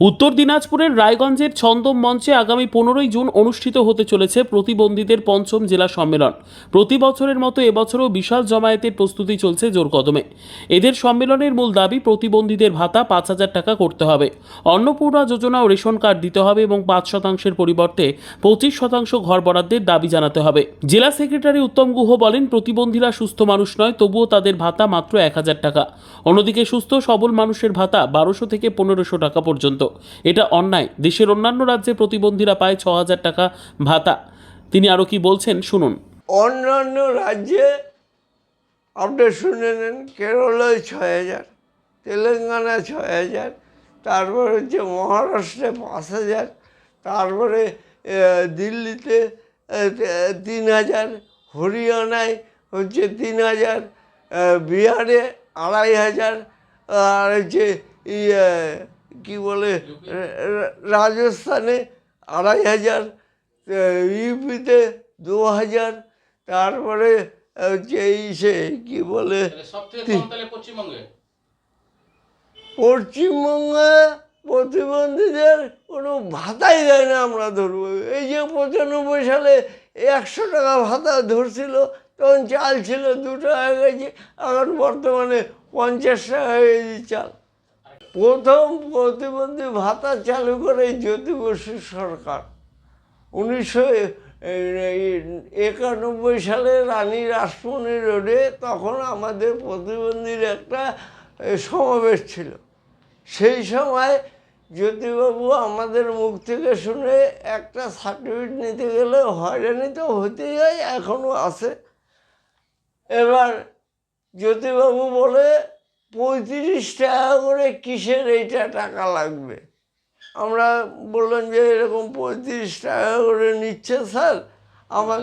উত্তর দিনাজপুরের রায়গঞ্জের ছন্দম মঞ্চে আগামী পনেরোই জুন অনুষ্ঠিত হতে চলেছে প্রতিবন্ধীদের পঞ্চম জেলা সম্মেলন। প্রতি বছরের মতো এবছরও বিশাল জমায়েতের প্রস্তুতি চলছে জোর কদমে। এদের সম্মেলনের মূল দাবি, প্রতিবন্ধীদের ভাতা পাঁচ হাজার টাকা করতে হবে। অন্নপূর্ণা যোজনা ও রেশন কার্ড দিতে হবে এবং পাঁচ শতাংশের পরিবর্তে পঁচিশ শতাংশ ঘর বরাদ্দের দাবি জানাতে হবে। জেলা সেক্রেটারি উত্তম গুহ বলেন, প্রতিবন্ধীরা সুস্থ মানুষ নয়, তবুও তাদের ভাতা মাত্র এক হাজার টাকা। অন্যদিকে সুস্থ, সবল মানুষের ভাতা বারোশো থেকে পনেরোশো টাকা পর্যন্ত। এটা অন্যায়। দেশের অন্যান্য রাজ্যে প্রতিবন্ধীরা পায় ছ হাজার টাকা ভাতা। তিনি আরও কি বলছেন, শুনুন। অন্যান্য রাজ্যে, আপনি শুনে নেন, কেরলায় ছয় হাজার তেলেঙ্গানা ছয় হাজার তারপরে হচ্ছে মহারাষ্ট্রে পাঁচ হাজার তারপরে দিল্লিতে তিন হাজার হরিয়ানায় হচ্ছে তিন হাজার বিহারে আড়াই হাজার আর হচ্ছে ইয়ে কী বলে রাজস্থানে আড়াই হাজার ইউপিতে দু হাজার তারপরে হচ্ছে এই সে কি বলে পশ্চিমবঙ্গে? পশ্চিমবঙ্গে প্রতিবন্ধীদের কোনো ভাতাই দেয় না আমরা ধরবো। এই যে পঁচানব্বই সালে একশো টাকা ভাতা ধরছিল তখন চাল ছিল দু টাকা গেছে এখন বর্তমানে পঞ্চাশ টাকা হয়ে চাল। প্রথম প্রতিবন্ধী ভাতা চালু করে জ্যোতি বসু সরকার। উনিশশো একানব্বই সালে রানী রাসমণি রোডে তখন আমাদের প্রতিবন্ধীর একটা সমাবেশ ছিল। সেই সময় জ্যোতিবাবু আমাদের মুখ থেকে শুনে একটা সার্টিফিকেট নিতে গেলে হয়রানি তো হতেই হয়, এখনও আছে। এবার জ্যোতিবাবু বলে পঁয়ত্রিশ টাকা করে কিসের এইটা টাকা লাগবে? আমরা বললাম যে, এরকম পঁয়ত্রিশ টাকা করে নিচ্ছে স্যার, আমার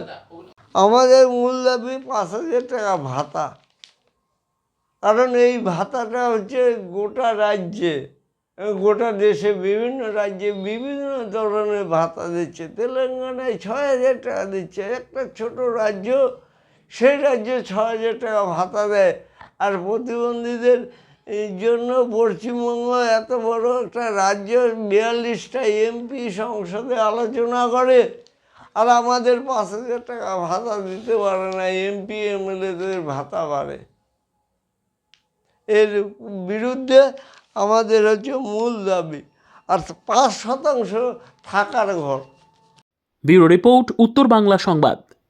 আমাদের মূল দাবি পাঁচ হাজার টাকা ভাতা। কারণ এই ভাতাটা হচ্ছে গোটা রাজ্যে, গোটা দেশে বিভিন্ন রাজ্যে বিভিন্ন ধরনের ভাতা দিচ্ছে। তেলেঙ্গানায় ছয় হাজার টাকা দিচ্ছে, একটা ছোট রাজ্য, সেই রাজ্যে ছ হাজার টাকা ভাতা দেয়। আর প্রতিবন্ধীদের জন্য পশ্চিমবঙ্গ এত বড় একটা রাজ্য, বিয়াল্লিশটা এমপি সংসদে আলোচনা করে আর আমাদের পাঁচ হাজার টাকা ভাতা দিতে পারে না, এমপি, এমএলএদের ভাতা বাড়ে। এর বিরুদ্ধে আমাদের হচ্ছে মূল দাবি আর পাঁচ শতাংশ থাকার ঘর। ব্যুরো রিপোর্ট, উত্তর বাংলা সংবাদ।